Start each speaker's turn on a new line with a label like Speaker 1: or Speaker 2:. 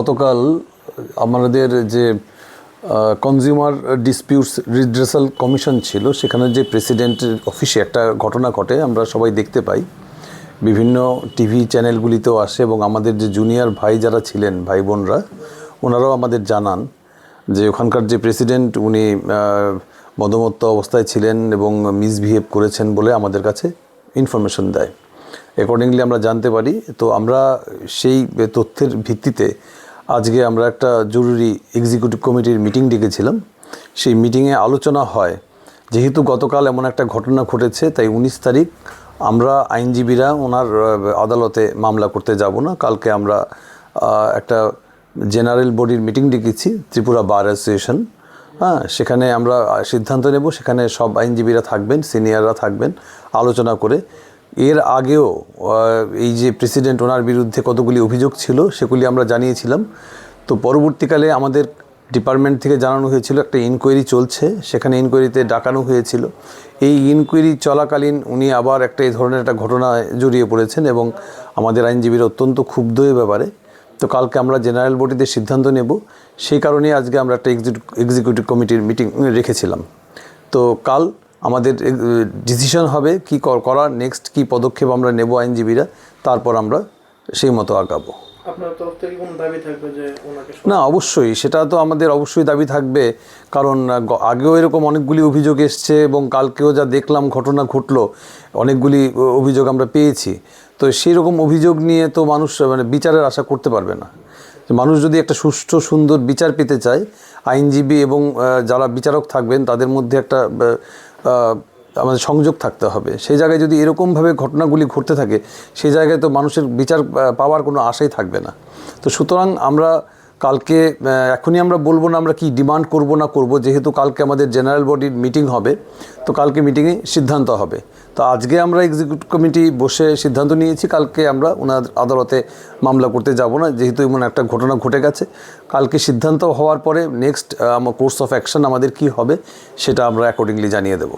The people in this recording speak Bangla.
Speaker 1: গতকাল আমাদের যে কনজিউমার ডিসপিউটস রিড্রেসাল কমিশন ছিল, সেখানে যে প্রেসিডেন্টের অফিসে একটা ঘটনা ঘটে, আমরা সবাই দেখতে পাই। বিভিন্ন টিভি চ্যানেলগুলিতেও আসে এবং আমাদের যে জুনিয়র ভাই যারা ছিলেন, ভাই বোনরা, ওনারাও আমাদের জানান যে ওখানকার যে প্রেসিডেন্ট উনি মদমত্ত অবস্থায় ছিলেন এবং মিসবিহেভ করেছেন বলে আমাদের কাছে ইনফরমেশন দেয়। অ্যাকর্ডিংলি আমরা জানতে পারি, তো আমরা সেই তথ্যের ভিত্তিতে আজকে আমরা একটা জরুরি এক্সিকিউটিভ কমিটির মিটিং ডেকেছিলাম। সেই মিটিংয়ে আলোচনা হয়, যেহেতু গতকাল এমন একটা ঘটনা ঘটেছে, তাই উনিশ তারিখ আমরা আইনজীবীরা ওনার আদালতে মামলা করতে যাব না। কালকে আমরা একটা জেনারেল বডির মিটিং ডেকেছি, ত্রিপুরা বার অ্যাসোসিয়েশন হ্যাঁ সেখানে আমরা সিদ্ধান্ত নেব, সেখানে সব আইনজীবীরা থাকবেন সিনিয়ররা থাকবেন, আলোচনা করে। এর আগেও এই যে প্রেসিডেন্ট ওনার বিরুদ্ধে কতগুলি অভিযোগ ছিল, সেগুলি আমরা জানিয়েছিলাম। তো পরবর্তীকালে আমাদের ডিপার্টমেন্ট থেকে জানানো হয়েছিল, একটা ইনকোয়ারি চলছে। সেখানে ইনকোয়ারিতে ডাকানো হয়েছিল। এই ইনকোয়ারি চলাকালীন উনি আবার একটা এই ধরনের একটা ঘটনায় জড়িয়ে পড়েছেন এবং আমাদের আইনজীবীরা অত্যন্ত ক্ষুব্ধ এ ব্যাপারে। তো কালকে আমরা জেনারেল বডিতে সিদ্ধান্ত নেব। সেই কারণে আজকে আমরা একটা এক্সিকিউটিভ কমিটির মিটিং রেখেছিলাম। তো কাল আমাদের ডিসিশন হবে কি কর- করা নেক্সট কি পদক্ষেপ আমরা নেব আইনজীবীরা তারপর আমরা সেই মতো আগাবো। না অবশ্যই। সেটা তো আমাদের অবশ্যই দাবি থাকবে। কারণ আগেও এরকম অনেকগুলি অভিযোগ এসছে এবং কালকেও যা দেখলাম ঘটনা ঘটলো অনেকগুলি অভিযোগ আমরা পেয়েছি। তো সেই রকম অভিযোগ নিয়ে তো মানুষ মানে বিচারের আশা করতে পারবে না। মানুষ যদি একটা সুষ্ঠু সুন্দর বিচার পেতে চায় আইনজীবী এবং যারা বিচারক থাকবেন তাদের মধ্যে একটা আমাদের সংযোগ থাকতে হবে। সেই জায়গায় যদি এরকমভাবে ঘটনাগুলি ঘটতে থাকে, সেই জায়গায় তো মানুষের বিচার পাওয়ার কোনো আশাই থাকবে না। তো সুতরাং আমরা কালকে এখনই আমরা বলব না আমরা কি ডিমান্ড করব না করব, যেহেতু কালকে আমাদের জেনারেল বডির মিটিং হবে, তো কালকে মিটিংয়ে সিদ্ধান্ত হবে। তো আজকে আমরা এক্সিকিউটিভ কমিটি বসে সিদ্ধান্ত নিয়েছি, কালকে আমরা ওনার আদালতে মামলা করতে যাব না, যেহেতু এমন একটা ঘটনা ঘটে গেছে। কালকে সিদ্ধান্ত হওয়ার পরে নেক্সট কোর্স অফ অ্যাকশন আমাদের কি হবে, সেটা আমরা অ্যাকর্ডিংলি জানিয়ে দেবো।